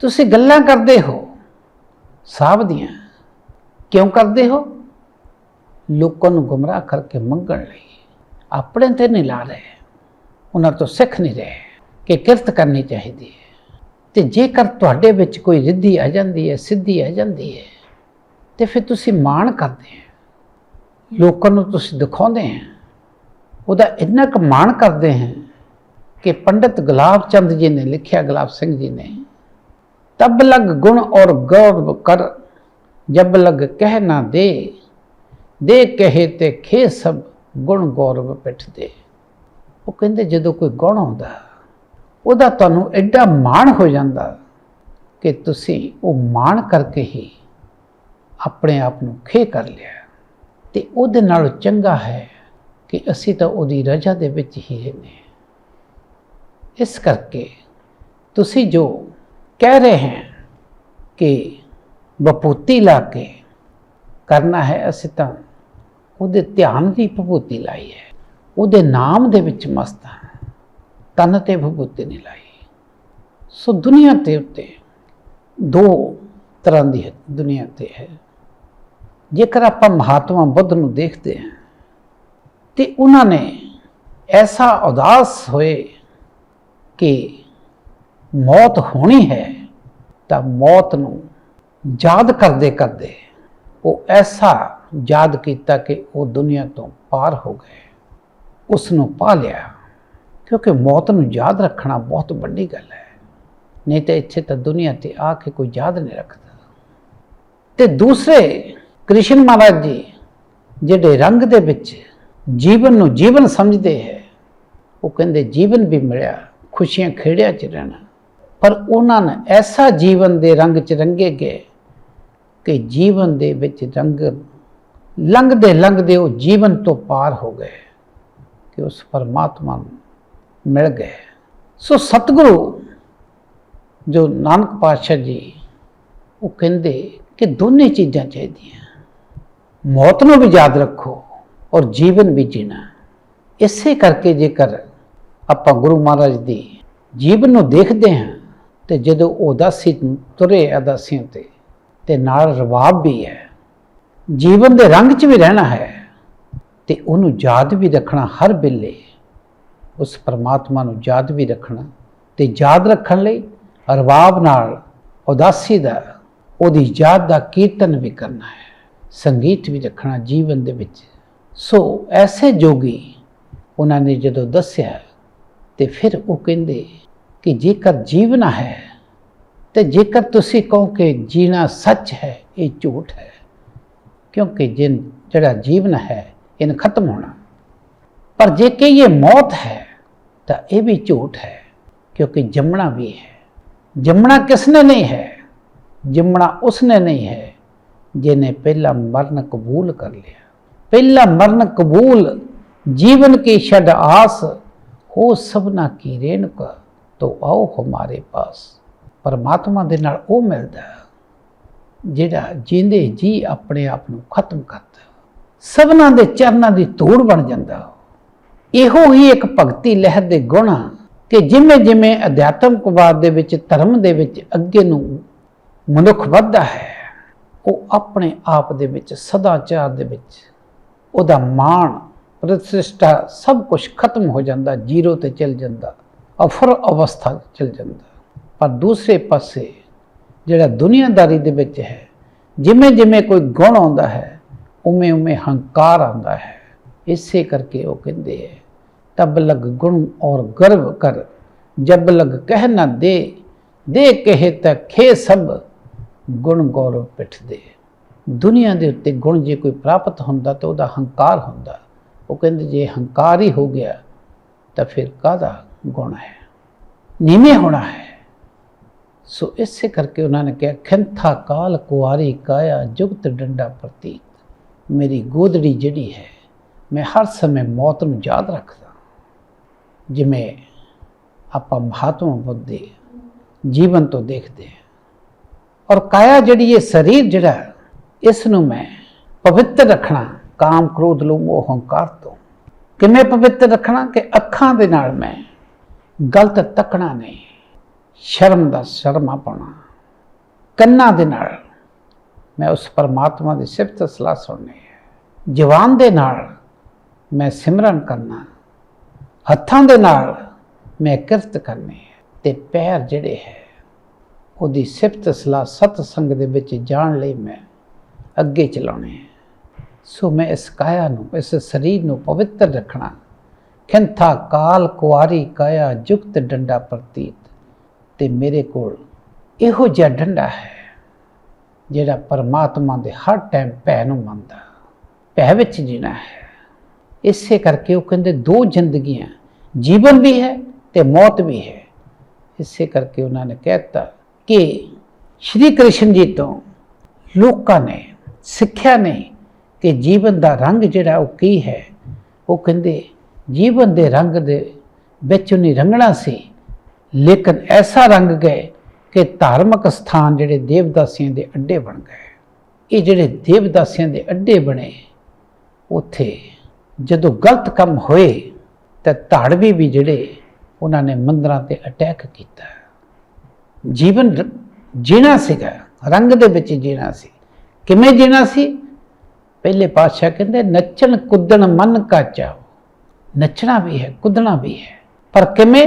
ਤੁਸੀਂ ਗੱਲਾਂ ਕਰਦੇ ਹੋ, ਸਾਬ ਦੀਆਂ, ਕਿਉਂ ਕਰਦੇ ਹੋ? ਲੋਕਾਂ ਨੂੰ ਗੁੰਮਰਾਹ ਕਰਕੇ ਮੰਗਣ ਲਈ ਆਪਣੇ ਤੇ ਨਹੀਂ ਲਾ ਰਹੇ। ਉਹਨਾਂ ਤੋਂ ਸਿੱਖ ਨਹੀਂ ਰਹੇ ਕਿ ਕਿਰਤ ਕਰਨੀ ਚਾਹੀਦੀ ਹੈ। ਤੇ ਜੇਕਰ ਤੁਹਾਡੇ ਵਿੱਚ ਕੋਈ ਰਿੱਧੀ ਆ ਜਾਂਦੀ ਹੈ, ਸਿੱਧੀ ਆ ਜਾਂਦੀ ਹੈ, ਤੇ ਫਿਰ ਤੁਸੀਂ ਮਾਣ ਕਰਦੇ ਹੋ। ਲੋਕਾਂ ਨੂੰ ਤੁਸੀਂ ਦਿਖਾਉਂਦੇ ਹੋ। ਉਹਦਾ ਇੰਨਾ ਕੁ ਮਾਣ ਕਰਦੇ ਹੈ ਕਿ ਪੰਡਿਤ ਗੁਲਾਬ ਚੰਦ ਜੀ ਨੇ ਲਿਖਿਆ, ਗੁਲਾਬ ਸਿੰਘ ਜੀ ਨੇ, ਤਬ ਲਗ ਗੁਣ ਔਰ ਗੌਰਵ ਕਰ, ਜਬ ਲਗ ਕਹਿ ਨਾ ਦੇ ਦੇ ਕਹੇ ਤੇ ਖੇ ਸਭ ਗੁਣ ਗੌਰਵ ਪਿੱਠ ਦੇ। ਉਹ ਕਹਿੰਦੇ, ਜਦੋਂ ਕੋਈ ਗੁਣ ਆਉਂਦਾ, ਉਹਦਾ ਤੁਹਾਨੂੰ ਐਡਾ ਮਾਣ ਹੋ ਜਾਂਦਾ ਕਿ ਤੁਸੀਂ ਉਹ ਮਾਣ ਕਰਕੇ ਹੀ ਆਪਣੇ ਆਪ ਨੂੰ ਖੇ ਕਰ ਲਿਆ। ਤੇ ਉਹਦੇ ਨਾਲ ਚੰਗਾ ਹੈ ਕਿ ਅਸੀਂ ਤਾਂ ਉਹਦੀ ਰਜਾ ਦੇ ਵਿੱਚ ਹੀ ਰਹਿੰਦੇ ਹਾਂ। ਇਸ ਕਰਕੇ ਤੁਸੀਂ ਜੋ ਕਹਿ ਰਹੇ ਹੈ ਕਿ ਬਪੂਤੀ ਲਾ ਕੇ ਕਰਨਾ ਹੈ, ਅਸੀਂ ਤਾਂ ਉਹਦੇ ਧਿਆਨ ਦੀ ਵਿਭੂਤੀ ਲਾਈ ਹੈ। ਉਹਦੇ ਨਾਮ ਦੇ ਵਿੱਚ ਮਸਤ ਹਾਂ। ਤਨ ਤੇ ਵਿਭੂਤੀ ਨਹੀਂ ਲਾਈ। ਸੋ ਦੁਨੀਆ ਤੇ ਉੱਤੇ ਦੋ ਤਰ੍ਹਾਂ ਦੀ ਹੈ, ਦੁਨੀਆ ਤੇ ਹੈ। ਜੇਕਰ ਆਪਾਂ ਮਹਾਤਮਾ ਬੁੱਧ ਨੂੰ ਦੇਖਦੇ ਹਾਂ ਤੇ ਉਹਨਾਂ ਨੇ ਐਸਾ ਉਦਾਸ ਹੋਏ ਕਿ ਮੌਤ ਹੋਣੀ ਹੈ, ਤਾਂ ਮੌਤ ਨੂੰ ਯਾਦ ਕਰਦੇ ਕਰਦੇ ਉਹ ਐਸਾ ਯਾਦ ਕੀਤਾ ਕਿ ਉਹ ਦੁਨੀਆ ਤੋਂ ਪਾਰ ਹੋ ਗਏ। ਉਸ ਨੂੰ ਪਾ ਲਿਆ, ਕਿਉਂਕਿ ਮੌਤ ਨੂੰ ਯਾਦ ਰੱਖਣਾ ਬਹੁਤ ਵੱਡੀ ਗੱਲ ਹੈ। ਨਹੀਂ ਤਾਂ ਇੱਥੇ ਤਾਂ ਦੁਨੀਆ ਤੇ ਆ ਕੇ ਕੋਈ ਯਾਦ ਨਹੀਂ ਰੱਖਦਾ। ਤੇ ਦੂਸਰੇ ਕ੍ਰਿਸ਼ਨ ਮਹਾਰਾਜ ਜੀ, ਜਿਹੜੇ ਰੰਗ ਦੇ ਵਿੱਚ ਜੀਵਨ ਨੂੰ ਜੀਵਨ ਸਮਝਦੇ ਹੈ, ਉਹ ਕਹਿੰਦੇ ਜੀਵਨ ਵੀ ਮਿਲਿਆ ਖੁਸ਼ੀਆਂ ਖੇੜਿਆਂ 'ਚ ਰਹਿਣਾ। ਪਰ ਉਹਨਾਂ ਨੇ ਐਸਾ ਜੀਵਨ ਦੇ ਰੰਗ 'ਚ ਰੰਗੇ ਗਏ ਕਿ ਜੀਵਨ ਦੇ ਵਿੱਚ ਰੰਗ ਲੰਘਦੇ ਲੰਘਦੇ ਉਹ ਜੀਵਨ ਤੋਂ ਪਾਰ ਹੋ ਗਏ ਕਿ ਉਸ ਪਰਮਾਤਮਾ ਨੂੰ ਮਿਲ ਗਏ। ਸੋ ਸਤਿਗੁਰੂ ਜੋ ਨਾਨਕ ਪਾਤਸ਼ਾਹ ਜੀ, ਉਹ ਕਹਿੰਦੇ ਕਿ ਦੋਨੇ ਚੀਜ਼ਾਂ ਚਾਹੀਦੀਆਂ। ਮੌਤ ਨੂੰ ਵੀ ਯਾਦ ਰੱਖੋ ਔਰ ਜੀਵਨ ਵੀ ਜੀਣਾ। ਇਸੇ ਕਰਕੇ ਜੇਕਰ ਆਪਾਂ ਗੁਰੂ ਮਹਾਰਾਜ ਦੀ ਜੀਵਨ ਨੂੰ ਦੇਖਦੇ ਹਾਂ ਤੇ ਜਦੋਂ ਉਦਾਸੀ ਤੁਰੇ ਉਦਾਸੀਆਂ ਤੇ ਤੇ ਨਾਲ ਰਵਾਬ ਵੀ ਹੈ। ਜੀਵਨ ਦੇ ਰੰਗ 'ਚ ਵੀ ਰਹਿਣਾ ਹੈ ਤੇ ਉਹਨੂੰ ਯਾਦ ਵੀ ਰੱਖਣਾ ਹਰ ਵੇਲੇ। ਉਸ ਪਰਮਾਤਮਾ ਨੂੰ ਯਾਦ ਵੀ ਰੱਖਣਾ ਤੇ ਯਾਦ ਰੱਖਣ ਲਈ ਰਵਾਬ ਨਾਲ ਉਦਾਸੀ ਦਾ, ਉਹਦੀ ਯਾਦ ਦਾ ਕੀਰਤਨ ਵੀ ਕਰਨਾ ਹੈ। ਸੰਗੀਤ ਵੀ ਰੱਖਣਾ ਜੀਵਨ ਦੇ ਵਿੱਚ। ਸੋ ਐਸੇ ਜੋਗੀ ਉਹਨਾਂ ਨੇ ਜਦੋਂ ਦੱਸਿਆ ਤੇ ਫਿਰ ਉਹ ਕਹਿੰਦੇ ਕਿ ਜੇਕਰ ਜੀਵਨਾ ਹੈ, ਤੇ ਜੇਕਰ ਤੁਸੀਂ ਕਹੋ ਕਿ ਜੀਣਾ ਸੱਚ ਹੈ, ਇਹ ਝੂਠ ਹੈ, ਕਿਉਂਕਿ ਜਿਨ ਜਿਹੜਾ ਜੀਵਨ ਹੈ, ਇਹਨ ਖਤਮ ਹੋਣਾ। ਪਰ ਜੇ ਕਿ ਇਹ ਮੌਤ ਹੈ, ਤਾਂ ਇਹ ਵੀ ਝੂਠ ਹੈ, ਕਿਉਂਕਿ ਜੰਮਣਾ ਵੀ ਹੈ। ਜੰਮਣਾ ਕਿਸਨੇ ਨਹੀਂ ਹੈ? ਜੰਮਣਾ ਉਸਨੇ ਨਹੀਂ ਹੈ, ਜਿਹਨੇ ਪਹਿਲਾ ਮਰਨ ਕਬੂਲ ਕਰ ਲਿਆ। ਪਹਿਲਾ ਮਰਨ ਕਬੂਲ ਜੀਵਨ ਕੀ ਛੜ ਆਸ ਉਹ ਸਭਨਾ ਕੀ ਰੇਣਕ ਤੋ ਆਓ ਹਮਾਰੇ ਪਾਸ। ਪਰਮਾਤਮਾ ਦੇ ਨਾਲ ਉਹ ਮਿਲਦਾ ਜਿਹੜਾ ਜਿੰਦੇ ਜੀ ਆਪਣੇ ਆਪ ਨੂੰ ਖਤਮ ਕਰਦਾ ਸਭਨਾ ਦੇ ਚਰਨਾਂ ਦੀ ਧੂੜ ਬਣ ਜਾਂਦਾ ਇਹੋ ਹੀ ਇੱਕ ਭਗਤੀ ਲਹਿਰ ਦੇ ਗੁਣ ਕਿ ਜਿਵੇਂ ਜਿਵੇਂ ਅਧਿਆਤਮਕਵਾਦ ਦੇ ਵਿੱਚ, ਧਰਮ ਦੇ ਵਿੱਚ ਅੱਗੇ ਨੂੰ ਮਨੁੱਖ ਵੱਧਦਾ ਹੈ, ਉਹ ਆਪਣੇ ਆਪ ਦੇ ਵਿੱਚ, ਸਦਾਚਾਰ ਦੇ ਵਿੱਚ, ਉਹਦਾ ਮਾਣ ਪ੍ਰਤਿਸ਼ਠਾ ਸਭ ਕੁਝ ਖਤਮ ਹੋ ਜਾਂਦਾ, ਜ਼ੀਰੋ ਤੇ ਚਲ ਜਾਂਦਾ, ਅਫਰ ਅਵਸਥਾ 'ਚ ਚਲ ਜਾਂਦਾ। ਪਰ ਦੂਸਰੇ ਪਾਸੇ ਜਿਹੜਾ ਦੁਨੀਆਦਾਰੀ ਦੇ ਵਿੱਚ ਹੈ, ਜਿਵੇਂ ਜਿਵੇਂ ਕੋਈ ਗੁਣ ਆਉਂਦਾ ਹੈ, ਉਵੇਂ ਉਵੇਂ ਹੰਕਾਰ ਆਉਂਦਾ ਹੈ। ਇਸੇ ਕਰਕੇ ਉਹ ਕਹਿੰਦੇ ਹੈ, ਤਬ ਲਗ ਗੁਣ ਔਰ ਗਰਵ ਕਰ, ਜਬ ਲਗ ਕਹਿ ਨਾ ਦੇ ਦੇ ਕਹੇ ਤਾਂ ਖੇ ਸਭ, ਗੁਣ ਗੌਰਵ ਪਿੱਠ ਦੇ। ਦੁਨੀਆ ਦੇ ਉੱਤੇ ਗੁਣ ਜੇ ਕੋਈ ਪ੍ਰਾਪਤ ਹੁੰਦਾ ਤਾਂ ਉਹਦਾ ਹੰਕਾਰ ਹੁੰਦਾ। ਉਹ ਕਹਿੰਦੇ ਜੇ ਹੰਕਾਰ ਹੀ ਹੋ ਗਿਆ ਤਾਂ ਫਿਰ ਕਾਹਦਾ ਗੁਣ ਹੈ? ਨੀਵੇਂ ਹੋਣਾ ਹੈ। ਸੋ ਇਸੇ ਕਰਕੇ ਉਹਨਾਂ ਨੇ ਕਿਹਾ, ਖੰਥਾ ਕਾਲ ਕੁਆਰੀ ਕਾਇਆ ਜੁਗਤ ਡੰਡਾ ਪ੍ਰਤੀਤ। ਮੇਰੀ ਗੋਦੜੀ ਜਿਹੜੀ ਹੈ, ਮੈਂ ਹਰ ਸਮੇਂ ਮੌਤ ਨੂੰ ਯਾਦ ਰੱਖਦਾ। ਜਿਵੇਂ ਆਪਾਂ ਮਹਾਤਮਾ ਬੁੱਧ ਜੀਵਨ ਤੋਂ ਦੇਖਦੇ ਹਾਂ। ਔਰ ਕਾਇਆ ਜਿਹੜੀ ਇਹ ਸਰੀਰ ਜਿਹੜਾ, ਇਸ ਨੂੰ ਮੈਂ ਪਵਿੱਤਰ ਰੱਖਣਾ ਕਾਮ ਕ੍ਰੋਧ ਲੋਭ ਮੋਹ ਹੰਕਾਰ ਤੋਂ ਕਿਵੇਂ ਪਵਿੱਤਰ ਰੱਖਣਾ ਕਿ ਅੱਖਾਂ ਦੇ ਨਾਲ ਮੈਂ ਗਲਤ ਤੱਕਣਾ ਨਹੀਂ। ਸ਼ਰਮ ਦਾ ਸ਼ਰਮਾ ਪਾਉਣਾ। ਕੰਨਾਂ ਦੇ ਨਾਲ ਮੈਂ ਉਸ ਪਰਮਾਤਮਾ ਦੀ ਸਿਫਤ ਸਲਾਹ ਸੁਣਨੀ ਹੈ। ਜਵਾਨ ਦੇ ਨਾਲ ਮੈਂ ਸਿਮਰਨ ਕਰਨਾ। ਹੱਥਾਂ ਦੇ ਨਾਲ ਮੈਂ ਕਿਰਤ ਕਰਨੀ ਹੈ ਤੇ ਪੈਰ ਜਿਹੜੇ ਹੈ, ਉਹਦੀ ਸਿਫਤ ਸਲਾਹ ਸਤ ਸੰਗ ਦੇ ਵਿੱਚ ਜਾਣ ਲਈ ਮੈਂ ਅੱਗੇ ਚਲਾਉਣੇ ਹੈ। ਸੋ ਮੈਂ ਇਸ ਕਾਇਆ ਨੂੰ, ਇਸ ਸਰੀਰ ਨੂੰ ਪਵਿੱਤਰ ਰੱਖਣਾ। ਖਿੰਥਾ ਕਾਲ ਕੁਆਰੀ ਕਾਇਆ ਜੁਗਤ ਡੰਡਾ ਪ੍ਰਤੀਤ। ਤੇ ਮੇਰੇ ਕੋਲ ਇਹੋ ਜਿਹਾ ਡੰਡਾ ਹੈ, ਜਿਹੜਾ ਪਰਮਾਤਮਾ ਦੇ ਹਰ ਟਾਈਮ ਭੈ ਨੂੰ ਮੰਨਦਾ। ਭੈ ਵਿੱਚ ਜੀਣਾ ਹੈ। ਇਸੇ ਕਰਕੇ ਉਹ ਕਹਿੰਦੇ ਦੋ ਜ਼ਿੰਦਗੀਆਂ, ਜੀਵਨ ਵੀ ਹੈ ਤੇ ਮੌਤ ਵੀ ਹੈ। ਇਸੇ ਕਰਕੇ ਉਹਨਾਂ ਨੇ ਕਹਿਤਾ ਕਿ ਸ਼੍ਰੀ ਕ੍ਰਿਸ਼ਨ ਜੀ ਤੋਂ ਲੋਕਾਂ ਨੇ, ਸਿੱਖਿਆ ਨਹੀਂ ਕਿ ਜੀਵਨ ਦਾ ਰੰਗ ਜਿਹੜਾ ਉਹ ਕੀ ਹੈ? ਉਹ ਕਹਿੰਦੇ, ਜੀਵਨ ਦੇ ਰੰਗ ਦੇ ਵਿੱਚ ਨਹੀਂ ਰੰਗਣਾ ਸੀ। ਲੇਕਿਨ ਐਸਾ ਰੰਗ ਗਏ ਕਿ ਧਾਰਮਿਕ ਸਥਾਨ ਜਿਹੜੇ ਦੇਵਦਾਸੀਆਂ ਦੇ ਅੱਡੇ ਬਣ ਗਏ। ਇਹ ਜਿਹੜੇ ਦੇਵਦਾਸੀਆਂ ਦੇ ਅੱਡੇ ਬਣੇ, ਉੱਥੇ ਜਦੋਂ ਗਲਤ ਕੰਮ ਹੋਏ, ਤਾਂ ਧਾੜਵੀ ਵੀ ਜਿਹੜੇ ਉਹਨਾਂ ਨੇ ਮੰਦਰਾਂ ਤੇ ਅਟੈਕ ਕੀਤਾ। ਜੀਵਨ ਰ- ਜੀਣਾ ਸੀਗਾ, ਰੰਗ ਦੇ ਵਿੱਚ ਜੀਣਾ ਸੀ। ਕਿਵੇਂ ਜੀਣਾ ਸੀ? ਪਹਿਲੇ ਪਾਤਸ਼ਾਹ ਕਹਿੰਦੇ, ਨੱਚਣ ਕੁੱਦਣ ਮਨ ਕਾ ਚਾਓ ਨੱਚਣਾ ਵੀ ਹੈ, ਕੁੱਦਣਾ ਵੀ ਹੈ। ਪਰ ਕਿਵੇਂ?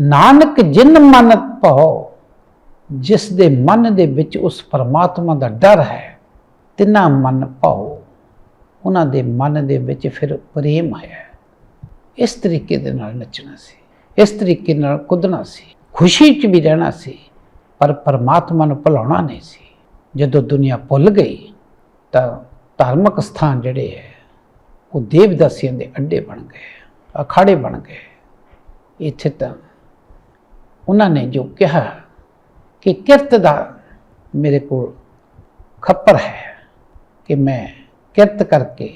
ਨਾਨਕ ਜਿਨ ਮਨ ਭਾਉ ਜਿਸ ਦੇ ਮਨ ਦੇ ਵਿੱਚ ਉਸ ਪਰਮਾਤਮਾ ਦਾ ਡਰ ਹੈ, ਤਿਨਾ ਮਨ ਭਾਉ। ਉਹਨਾਂ ਦੇ ਮਨ ਦੇ ਵਿੱਚ ਫਿਰ ਪ੍ਰੇਮ ਹੈ। ਇਸ ਤਰੀਕੇ ਦੇ ਨਾਲ ਨੱਚਣਾ ਸੀ, ਇਸ ਤਰੀਕੇ ਨਾਲ ਕੁੱਦਣਾ ਸੀ। ਖੁਸ਼ੀ 'ਚ ਵੀ ਰਹਿਣਾ ਸੀ, ਪਰ ਪਰਮਾਤਮਾ ਨੂੰ ਭੁਲਾਉਣਾ ਨਹੀਂ ਸੀ। ਜਦੋਂ ਦੁਨੀਆ ਭੁੱਲ ਗਈ, ਤਾਂ ਧਾਰਮਿਕ ਸਥਾਨ ਜਿਹੜੇ ਹੈ, ਉਹ ਦੇਵਦਾਸੀਆਂ ਦੇ ਅੱਡੇ ਬਣ ਗਏ, ਅਖਾੜੇ ਬਣ ਗਏ। ਇੱਥੇ ਤਾਂ ਉਹਨਾਂ ਨੇ ਜੋ ਕਿਹਾ ਕਿ ਕਿਰਤ ਦਾ ਮੇਰੇ ਕੋਲ ਖੱਪਰ ਹੈ ਕਿ ਮੈਂ ਕਿਰਤ ਕਰਕੇ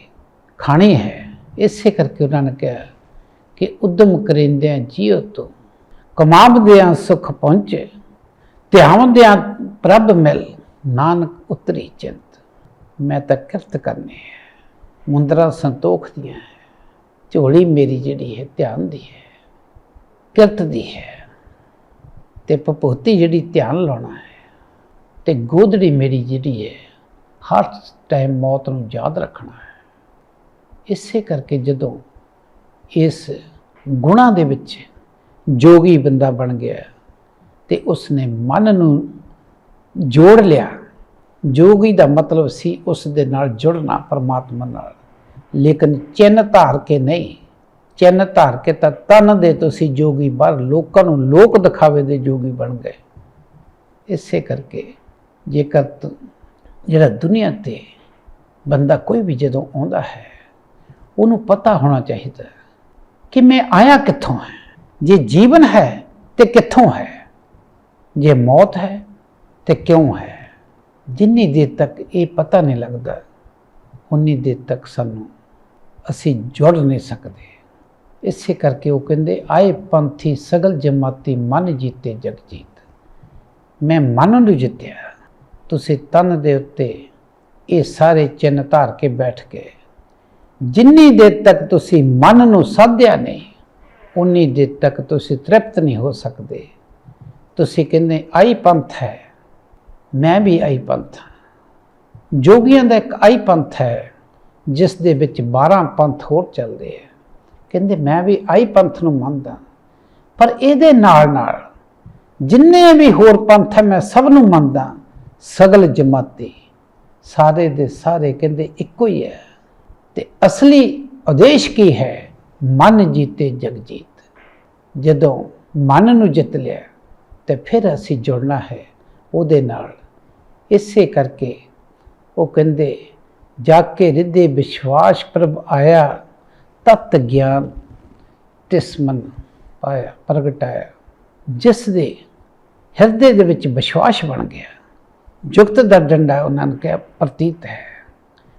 ਖਾਣੀ ਹੈ, ਇਸੇ ਕਰਕੇ ਉਹਨਾਂ ਨੇ ਕਿਹਾ ਕਿ ਉਦਮ ਕਰਿੰਦਿਆਂ ਜੀਉ ਤੋਂ ਕਮਾਵਦਿਆਂ ਸੁਖ ਪਹੁੰਚੇ ਧਿਆਉਂਦਿਆਂ ਪ੍ਰਭ ਮਿਲ, ਨਾਨਕ ਉਤਰੀ ਚਿੰਤ। ਮੈਂ ਤਾਂ ਕਿਰਤ ਕਰਨੀ ਹੈ। ਮੁੰਦਰਾ ਸੰਤੋਖ ਦੀਆਂ ਹੈ। ਝੋਲੀ ਮੇਰੀ ਜਿਹੜੀ ਹੈ, ਧਿਆਨ ਦੀ ਹੈ। ਕਿਰਤ ਦੀ ਹੈ। ਤੇ ਪਪੋਤੀ ਜਿਹੜੀ ਧਿਆਨ ਲਾਉਣਾ ਹੈ। ਤੇ ਗੋਦੜੀ ਮੇਰੀ ਜਿਹੜੀ ਹੈ, ਹਰ ਟਾਈਮ ਮੌਤ ਨੂੰ ਯਾਦ ਰੱਖਣਾ ਹੈ। ਇਸੇ ਕਰਕੇ ਜਦੋਂ ਇਸ ਗੁਣਾ ਦੇ ਵਿੱਚ ਜੋਗੀ ਬੰਦਾ ਬਣ ਗਿਆ ਤੇ ਉਸਨੇ ਮਨ ਨੂੰ ਜੋੜ ਲਿਆ। ਜੋਗੀ ਦਾ ਮਤਲਬ ਸੀ ਉਸ ਦੇ ਨਾਲ ਜੁੜਨਾ ਪਰਮਾਤਮਾ ਨਾਲ। ਲੇਕਿਨ ਚਿੰਨ ਧਾਰ ਕੇ ਨਹੀਂ। ਚਿੰਨ ਧਾਰ ਕੇ ਤਾਂ ਤਨ ਦੇ ਤੁਸੀਂ ਜੋਗੀ ਬਾਹਰ ਲੋਕਾਂ ਨੂੰ ਲੋਕ ਦਿਖਾਵੇ ਦੇ ਜੋਗੀ ਬਣ ਗਏ। ਇਸੇ ਕਰਕੇ ਜੇਕਰ ਜਿਹੜਾ ਦੁਨੀਆ ਤੇ ਬੰਦਾ ਕੋਈ ਵੀ ਜਦੋਂ ਆਉਂਦਾ ਹੈ, ਉਹਨੂੰ ਪਤਾ ਹੋਣਾ ਚਾਹੀਦਾ ਕਿ ਮੈਂ ਆਇਆ ਕਿੱਥੋਂ ਹੈ? ਜੇ ਜੀਵਨ ਹੈ ਤੇ ਕਿੱਥੋਂ ਹੈ? ਜੇ ਮੌਤ ਹੈ ਤੇ ਕਿਉਂ ਹੈ? ਜਿੰਨੀ ਦੇਰ ਤੱਕ ਇਹ ਪਤਾ ਨਹੀਂ ਲੱਗਦਾ, ਉਨੀ ਦੇਰ ਤੱਕ ਸਾਨੂੰ ਅਸੀਂ ਜੁੜ ਨਹੀਂ ਸਕਦੇ। ਇਸੇ ਕਰਕੇ ਉਹ ਕਹਿੰਦੇ, ਆਏ ਪੰਥੀ ਸਗਲ ਜਮਾਤੀ ਮਨ ਜੀਤੇ ਜਗ ਜੀਤ। ਮੈਂ ਮਨ ਨੂੰ ਜਿੱਤਿਆ। ਤੁਸੀਂ ਤਨ ਦੇ ਉੱਤੇ ਇਹ ਸਾਰੇ ਚਿੰਨ ਧਾਰ ਕੇ ਬੈਠ ਗਏ। ਜਿੰਨੀ ਦੇਰ ਤੱਕ ਤੁਸੀਂ ਮਨ ਨੂੰ ਸਾਧਿਆ ਨਹੀਂ, ਉਨੀ ਦੇਰ ਤੱਕ ਤੁਸੀਂ ਤ੍ਰਿਪਤ ਨਹੀਂ ਹੋ ਸਕਦੇ। ਤੁਸੀਂ ਕਹਿੰਦੇ, ਆਈ ਪੰਥ ਹੈ। ਮੈਂ ਵੀ ਆਈ ਪੰਥ। ਹਾਂ ਜੋਗੀਆਂ ਦਾ ਇੱਕ ਆਈ ਪੰਥ ਹੈ, ਜਿਸ ਦੇ ਵਿੱਚ 12 ਪੰਥ ਹੋਰ ਚੱਲਦੇ ਆ ਕਹਿੰਦੇ, ਮੈਂ ਵੀ ਆਈ ਪੰਥ ਨੂੰ ਮੰਨਦਾ। ਪਰ ਇਹਦੇ ਨਾਲ ਨਾਲ ਜਿੰਨੇ ਵੀ ਹੋਰ ਪੰਥ ਹੈ, ਮੈਂ ਸਭ ਨੂੰ ਮੰਨਦਾ, ਸਗਲ ਜਮਾਤੀ। ਸਾਰੇ ਦੇ ਸਾਰੇ ਕਹਿੰਦੇ ਇੱਕੋ ਹੀ ਹੈ। ਤੇ ਅਸਲੀ ਉਦੇਸ਼ ਕੀ ਹੈ? ਮਨ ਜੀਤੇ ਜਗ ਜੀਤ। ਜਦੋਂ ਮਨ ਨੂੰ ਜਿੱਤ ਲਿਆ, ਤੇ ਫਿਰ ਅਸੀਂ ਜੁੜਨਾ ਹੈ ਉਹਦੇ ਨਾਲ। ਇਸੇ ਕਰਕੇ ਉਹ ਕਹਿੰਦੇ ਜਾ ਕੇ ਰਿੱਧੇ ਵਿਸ਼ਵਾਸ ਪ੍ਰਭ ਆਇਆ, ਤਤ ਗਿਆਨ ਤਿਸ ਮਨ ਪਾਇਆ, ਪ੍ਰਗਟਾਇਆ। ਜਿਸ ਦੇ ਹਿਰਦੇ ਦੇ ਵਿੱਚ ਵਿਸ਼ਵਾਸ ਬਣ ਗਿਆ, ਜੁਗਤ ਦਾ ਡੰਡਾ ਉਹਨਾਂ ਨੇ ਕਿਹਾ, ਪ੍ਰਤੀਤ ਹੈ।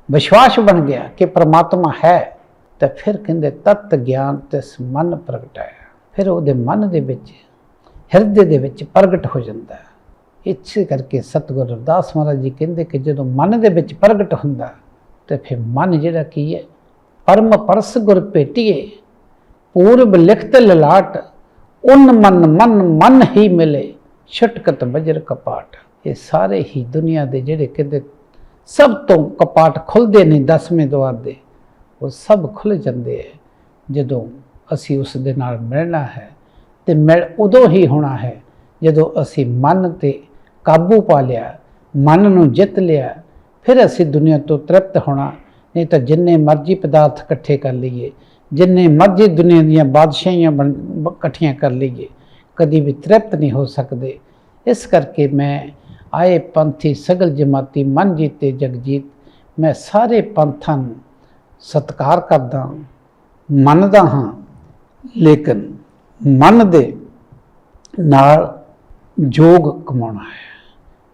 ਵਿਸ਼ਵਾਸ ਬਣ ਗਿਆ ਕਿ ਪ੍ਰਮਾਤਮਾ ਹੈ, ਤਾਂ ਫਿਰ ਕਹਿੰਦੇ, ਤਤ ਗਿਆਨ ਤਿਸ ਮਨ ਪ੍ਰਗਟਾਇਆ। ਫਿਰ ਉਹਦੇ ਮਨ ਦੇ ਵਿੱਚ, ਹਿਰਦੇ ਦੇ ਵਿੱਚ ਪ੍ਰਗਟ ਹੋ ਜਾਂਦਾ ਹੈ। ਇਸੇ ਕਰਕੇ ਸਤਿਗੁਰ ਰਵਿਦਾਸ ਮਹਾਰਾਜ ਜੀ ਕਹਿੰਦੇ ਕਿ ਜਦੋਂ ਮਨ ਦੇ ਵਿੱਚ ਪ੍ਰਗਟ ਹੁੰਦਾ ਤੇ ਫਿਰ ਮਨ ਜਿਹੜਾ ਕੀ ਹੈ, ਪਰਮ ਪਰਸ ਗੁਰ ਭੇਟੀਏ, ਪੂਰਬ ਲਿਖਤ ਲਲਾਟ, ਉਨ ਮਨ ਮਨ ਮਨ ਹੀ ਮਿਲੇ, ਛਟਕਤ ਬਜਰ ਕਪਾਟ। ਇਹ ਸਾਰੇ ਹੀ ਦੁਨੀਆ ਦੇ ਜਿਹੜੇ ਕਹਿੰਦੇ ਸਭ ਤੋਂ ਕਪਾਟ ਖੁੱਲਦੇ ਨੇ ਦਸਵੇਂ ਦੁਆਰ ਦੇ, ਉਹ ਸਭ ਖੁੱਲ ਜਾਂਦੇ ਹੈ। ਜਦੋਂ ਅਸੀਂ ਉਸ ਦੇ ਨਾਲ ਮਿਲਣਾ ਹੈ ਤੇ ਮਿਲ ਉਦੋਂ ਹੀ ਹੋਣਾ ਹੈ ਜਦੋਂ ਅਸੀਂ ਮਨ ਤੇ ਕਾਬੂ ਪਾ ਲਿਆ, ਮਨ ਨੂੰ ਜਿੱਤ ਲਿਆ, ਫਿਰ ਅਸੀਂ ਦੁਨੀਆ ਤੋਂ ਤ੍ਰਿਪਤ ਹੋਣਾ, ਨਹੀਂ ਤਾਂ ਜਿੰਨੇ ਮਰਜ਼ੀ ਪਦਾਰਥ ਇਕੱਠੇ ਕਰ ਲਈਏ, ਜਿੰਨੇ ਮਰਜ਼ੀ ਦੁਨੀਆ ਦੀਆਂ ਬਾਦਸ਼ਾਹੀਆਂ ਬਣ ਇਕੱਠੀਆਂ ਕਰ ਲਈਏ, ਕਦੀ ਵੀ ਤ੍ਰਿਪਤ ਨਹੀਂ ਹੋ ਸਕਦੇ। ਇਸ ਕਰਕੇ ਮੈਂ ਆਏ ਪੰਥੀ ਸਗਲ ਜਮਾਤੀ ਮਨ ਜੀਤੇ ਜਗਜੀਤ ਮੈਂ ਸਾਰੇ ਪੰਥਾਂ ਨੂੰ ਸਤਿਕਾਰ ਕਰਦਾ ਮੰਨਦਾ ਹਾਂ, ਲੇਕਿਨ ਮਨ ਦੇ ਨਾਲ ਜੋਗ ਕਮਾਉਣਾ ਹੈ।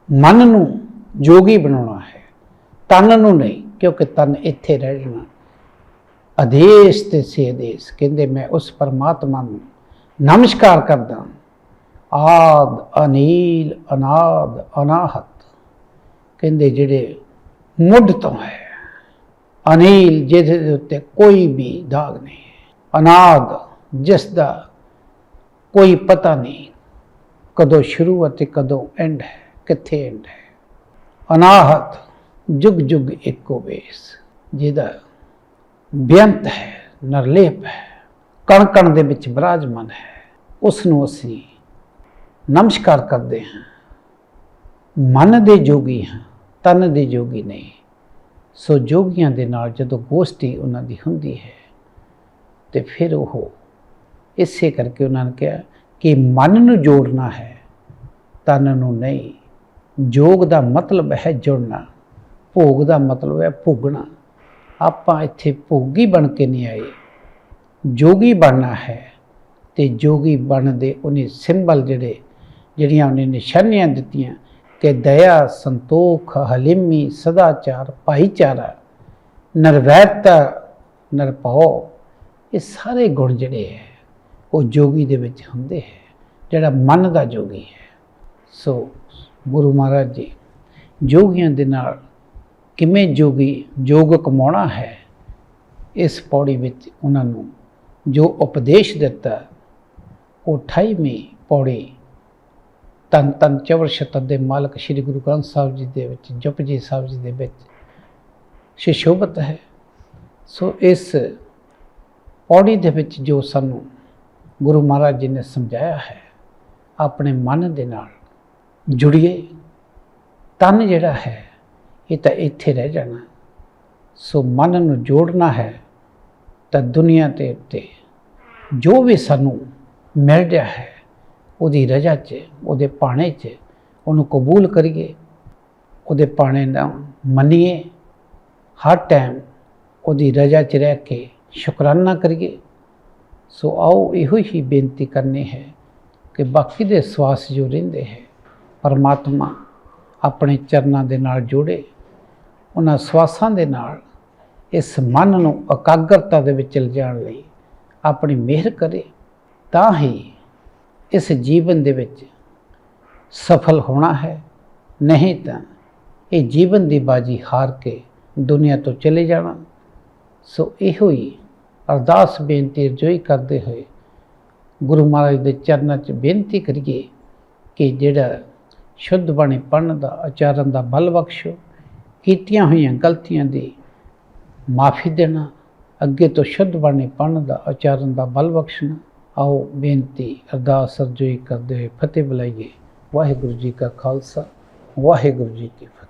ਮਨ ਨੂੰ ਜੋਗੀ ਬਣਾਉਣਾ ਹੈ। ਤਨ ਨੂੰ ਨਹੀਂ, ਕਿਉਂਕਿ ਤਨ ਇੱਥੇ ਰਹਿ ਜਾਣਾ। ਆਦੇਸ਼ ਤੇ ਸੇ ਆਦੇਸ਼, ਕਹਿੰਦੇ ਮੈਂ ਉਸ ਪਰਮਾਤਮਾ ਨੂੰ ਨਮਸਕਾਰ ਕਰਦਾ ਆਦ, ਅਨੀਲ, ਅਨਾਦ, ਅਨਾਹਤ। ਕਹਿੰਦੇ ਜਿਹੜੇ ਮੁੱਢ ਤੋਂ ਹੈ, ਅਨੀਲ ਜਿਹਦੇ ਉੱਤੇ ਕੋਈ ਵੀ ਦਾਗ ਨਹੀਂ ਅਨਾਦ, ਜਿਸ ਦਾ ਕੋਈ ਪਤਾ ਨਹੀਂ ਕਦੋਂ ਸ਼ੁਰੂ ਅਤੇ ਕਦੋਂ ਐਂਡ ਹੈ। ਕਿੱਥੇ ਐਂਡ ਹੈ? ਅਨਾਹਤ ਜੁਗ ਜੁਗ ਇੱਕੋ ਵੇਸ ਜਿਹਦਾ ਬੇਅੰਤ ਹੈ, ਨਿਰਲੇਪ ਹੈ ਕਣ ਕਣ ਦੇ ਵਿੱਚ ਬਿਰਾਜਮਾਨ ਹੈ। ਉਸ ਨੂੰ ਅਸੀਂ ਨਮਸਕਾਰ ਕਰਦੇ ਹਾਂ। ਮਨ ਦੇ ਜੋਗੀ ਹਾਂ, ਤਨ ਦੇ ਜੋਗੀ ਨਹੀਂ। ਸੋ ਜੋਗੀਆਂ ਦੇ ਨਾਲ ਜਦੋਂ ਗੋਸ਼ਟੀ ਉਹਨਾਂ ਦੀ ਹੁੰਦੀ ਹੈ, ਤੇ ਫਿਰ ਉਹ ਇਸੇ ਕਰਕੇ ਉਹਨਾਂ ਨੇ ਕਿਹਾ ਕਿ ਮਨ ਨੂੰ ਜੋੜਨਾ ਹੈ, ਤਨ ਨੂੰ ਨਹੀਂ। ਜੋਗ ਦਾ ਮਤਲਬ ਹੈ ਜੁੜਨਾ, ਭੋਗ ਦਾ ਮਤਲਬ ਹੈ ਭੋਗਣਾ। ਆਪਾਂ ਇੱਥੇ ਭੋਗੀ ਬਣ ਕੇ ਨਹੀਂ ਆਏ। ਜੋਗੀ ਬਣਨਾ ਹੈ ਤੇ ਜੋਗੀ ਬਣਨ ਦੇ ਉਹਨੇ ਸਿੰਬਲ ਜਿਹੜੇ, ਜਿਹੜੀਆਂ ਉਹਨੇ ਨਿਸ਼ਾਨੀਆਂ ਦਿੱਤੀਆਂ ਕਿ ਦਇਆ, ਸੰਤੋਖ, ਹਲੀਮੀ, ਸਦਾਚਾਰ, ਭਾਈਚਾਰਾ, ਨਿਰਵੈਰਤਾ, ਨਿਰਭਉ, ਇਹ ਸਾਰੇ ਗੁਣ ਜਿਹੜੇ ਹੈ, ਉਹ ਜੋਗੀ ਦੇ ਵਿੱਚ ਹੁੰਦੇ ਹੈ, ਜਿਹੜਾ ਮਨ ਦਾ ਜੋਗੀ ਹੈ। ਸੋ ਗੁਰੂ ਮਹਾਰਾਜ ਜੀ, ਜੋਗੀਆਂ ਦੇ ਨਾਲ ਕਿਵੇਂ ਜੋਗੀ, ਜੋਗ ਕਮਾਉਣਾ ਹੈ, ਇਸ ਪੌੜੀ ਵਿੱਚ ਉਹਨਾਂ ਨੂੰ ਜੋ ਉਪਦੇਸ਼ ਦਿੱਤਾ, ਉਹ 28ਵੀਂ ਪੌੜੀ ਤਨ ਤਨ ਚਵਰ ਸ਼ਤਰ ਦੇ ਮਾਲਕ ਸ੍ਰੀ ਗੁਰੂ ਗ੍ਰੰਥ ਸਾਹਿਬ ਜੀ ਦੇ ਵਿੱਚ ਜਪਜੀ ਸਾਹਿਬ ਜੀ ਦੇ ਵਿੱਚ ਸ਼ਿਸ਼ੋਭਤ ਹੈ। ਸੋ ਇਸ ਪੌੜੀ ਦੇ ਵਿੱਚ ਜੋ ਸਾਨੂੰ ਗੁਰੂ ਮਹਾਰਾਜ ਜੀ ਨੇ ਸਮਝਾਇਆ ਹੈ, ਆਪਣੇ ਮਨ ਦੇ ਨਾਲ ਜੁੜੀਏ। ਤਨ ਜਿਹੜਾ ਹੈ, ਇਹ ਤਾਂ ਇੱਥੇ ਰਹਿ ਜਾਣਾ। ਸੋ ਮਨ ਨੂੰ ਜੋੜਨਾ ਹੈ, ਤਾਂ ਦੁਨੀਆ ਦੇ ਉੱਤੇ ਜੋ ਵੀ ਸਾਨੂੰ ਮਿਲ ਰਿਹਾ ਹੈ, ਉਹਦੀ ਰਜਾ 'ਚ, ਉਹਦੇ ਪਾਣੇ 'ਚ, ਉਹਨੂੰ ਕਬੂਲ ਕਰੀਏ। ਉਹਦੇ ਪਾਣੇ ਦਾ ਮੰਨੀਏ। ਹਰ ਟਾਈਮ ਉਹਦੀ ਰਜਾ 'ਚ ਰਹਿ ਕੇ ਸ਼ੁਕਰਾਨਾ ਕਰੀਏ। ਸੋ ਆਓ ਇਹੋ ਹੀ ਬੇਨਤੀ ਕਰਨੀ ਹੈ ਕਿ ਬਾਕੀ ਦੇ ਸਵਾਸ ਜੋ ਰਹਿੰਦੇ ਹੈ ਪਰਮਾਤਮਾ ਆਪਣੇ ਚਰਨਾਂ ਦੇ ਨਾਲ ਜੋੜੇ, ਉਹਨਾਂ ਸਵਾਸਾਂ ਦੇ ਨਾਲ, ਇਸ ਮਨ ਨੂੰ ਇਕਾਗਰਤਾ ਦੇ ਵਿੱਚ ਲਿਜਾਣ ਲਈ ਆਪਣੀ ਮਿਹਰ ਕਰੇ, ਤਾਂ ਹੀ ਇਸ ਜੀਵਨ ਦੇ ਵਿੱਚ ਸਫਲ ਹੋਣਾ ਹੈ। ਨਹੀਂ ਤਾਂ ਇਹ ਜੀਵਨ ਦੀ ਬਾਜੀ ਹਾਰ ਕੇ ਦੁਨੀਆ ਤੋਂ ਚਲੇ ਜਾਣਾ। ਸੋ ਇਹੋ ਹੀ ਅਰਦਾਸ, ਬੇਨਤੀ ਰਜੋਈ ਕਰਦੇ ਹੋਏ ਗੁਰੂ ਮਹਾਰਾਜ ਦੇ ਚਰਨਾਂ 'ਚ ਬੇਨਤੀ ਕਰੀਏ ਕਿ ਜਿਹੜਾ ਸ਼ੁੱਧ ਬਾਣੀ ਪੜ੍ਹਨ ਦਾ, ਆਚਰਨ ਦਾ ਬਲ ਬਖਸ਼ੋ। ਕੀਤੀਆਂ ਹੋਈਆਂ ਗਲਤੀਆਂ ਦੀ ਮਾਫੀ ਦੇਣਾ, ਅੱਗੇ ਤੋਂ ਸ਼ੁੱਧ ਬਾਣੀ ਪੜ੍ਹਨ ਦਾ, ਆਚਰਨ ਦਾ ਬਲ ਬਖਸ਼ਣਾ। ਆਓ ਬੇਨਤੀ ਅਰਦਾਸ ਸਰਜੋਈ ਕਰਦੇ ਹੋਏ ਫਤਿਹ ਬੁਲਾਈਏ। ਵਾਹਿਗੁਰੂ ਜੀ ਕਾ ਖਾਲਸਾ, ਵਾਹਿਗੁਰੂ ਜੀ ਕੀ ਫਤਿਹ।